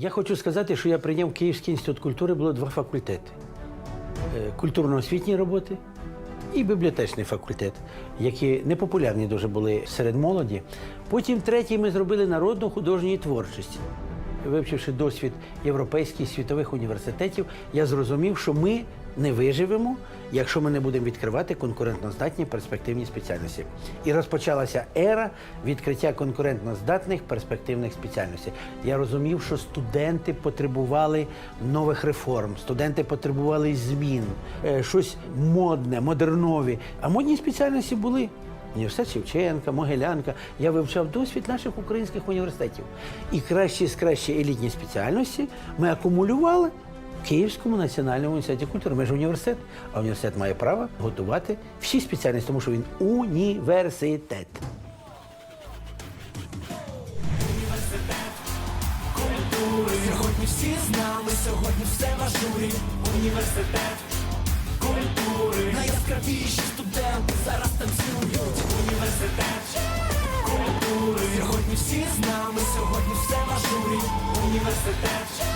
Я хочу сказати, що я прийняв Київський інститут культури, було два факультети: Е, культурно-освітні роботи і бібліотечний факультет, які непопулярні дуже були серед молоді. Потім третій ми зробили народну художню творчість. Вивчивши досвід європейських світових університетів, я зрозумів, що ми не виживемо, якщо ми не будемо відкривати конкурентноздатні перспективні спеціальності. І розпочалася ера відкриття конкурентноздатних перспективних спеціальностей. Я розумів, що студенти потребували нових реформ, студенти потребували змін, е, щось модне, модернові. А модні спеціальності були. Університет Шевченка, Могилянка. Я вивчав досвід наших українських університетів. І кращі з кращі елітні спеціальності ми акумулювали Київському національному університеті культури. Ми ж університет, а університет має право готувати всі спеціальності, тому що він університет. Сьогодні всі з нами, сьогодні все в ажурі Університет культури Найяскравіші студенти зараз танцюють Університет культури Сьогодні всі з нами, сьогодні все в ажурі Університет